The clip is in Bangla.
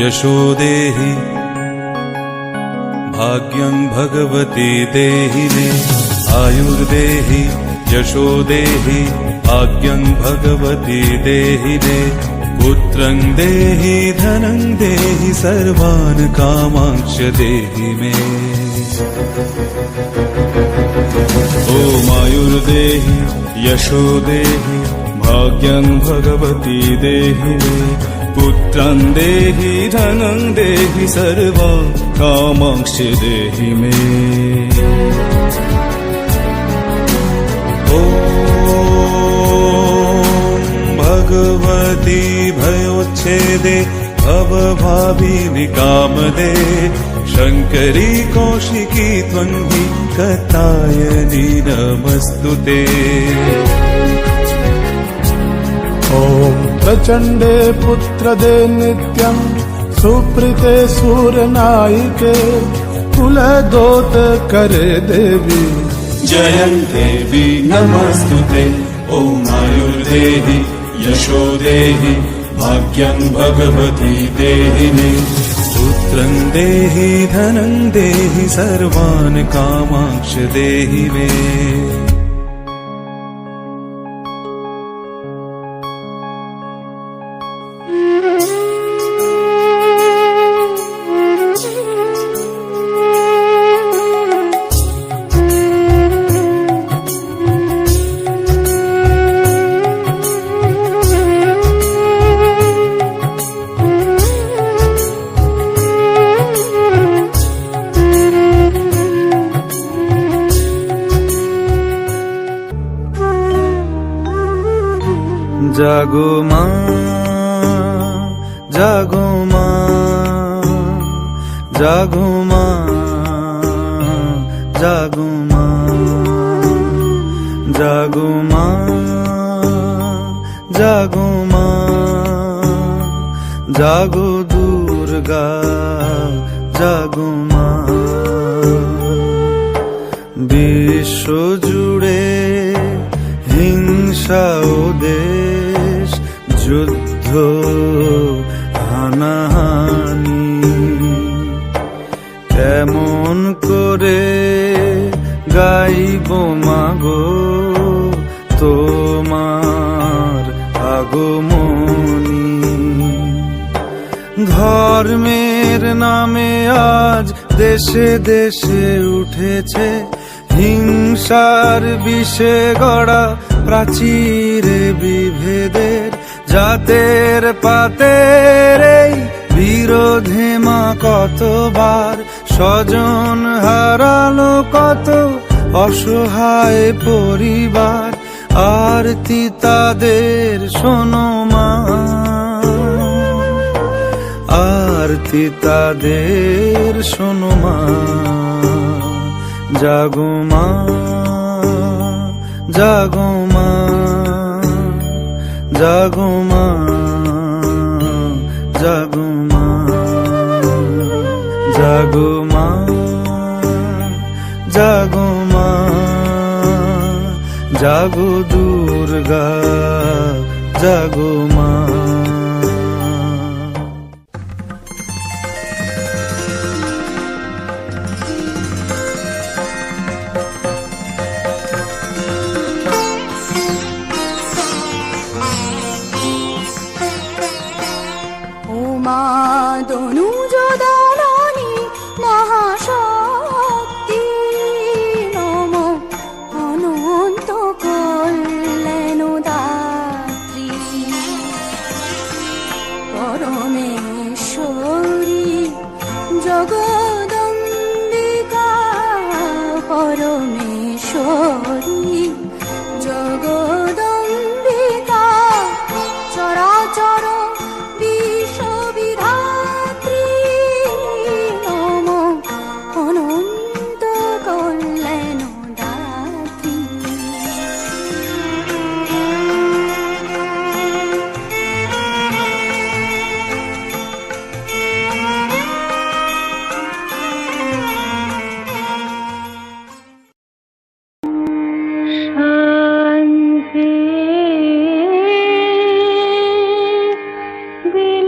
यशो देहि, भाग्यं भगवती देहि मे आयुर्देहि यशो भाग्यं भगवती देहि मे पुत्रं देहि, धनं देहि, सर्वान् कामांक्ष देहि मे ॐ आयुर्देहि यशो भाग्यं भगवती देहि पुत्रं देहि धनं देहि सर्वा कामांक्ष देहि मे। ॐ भगवती भयोच्छेदे भवभाविनि कामदे शङ्करी कौशिकी त्वङ्गी कथायनि नमस्तु ते प्रचण्डे पुत्रदे नित्यम् सुप्रीते सूरनायिके कुलदोत करे देवी। जयं देवी नमस्तु ते ॐ आयुर्देहि यशो देहि भाग्यं भगवती देहि मे पुत्रं देहि धनं देहि सर्वान् कामांक्ष देहि मे জাগো মা জাগো মা জাগো মা জাগো মা জাগো মা জাগো মা, জাগো দুর্গা, জাগো মা। বিশ্ব জুড়ে হিংসা হানাহানি। কেমন করে গাইব মাগো তোমার আগমনী? ধর্মের নামে আজ দেশে দেশে উঠেছে, হিংসার বিষে গড়া প্রাচীরে বিভেদের জাতের পাতের বিরোধে মা কতবার স্বজন হারালো কত অসহায় পরিবার, আরতি তাদের শোনো মা। আরতি তাদের শোনো মা। জাগো মা জাগো মা। জাগো মা জাগো মা জাগো মা দুর্গা জাগো মা। गे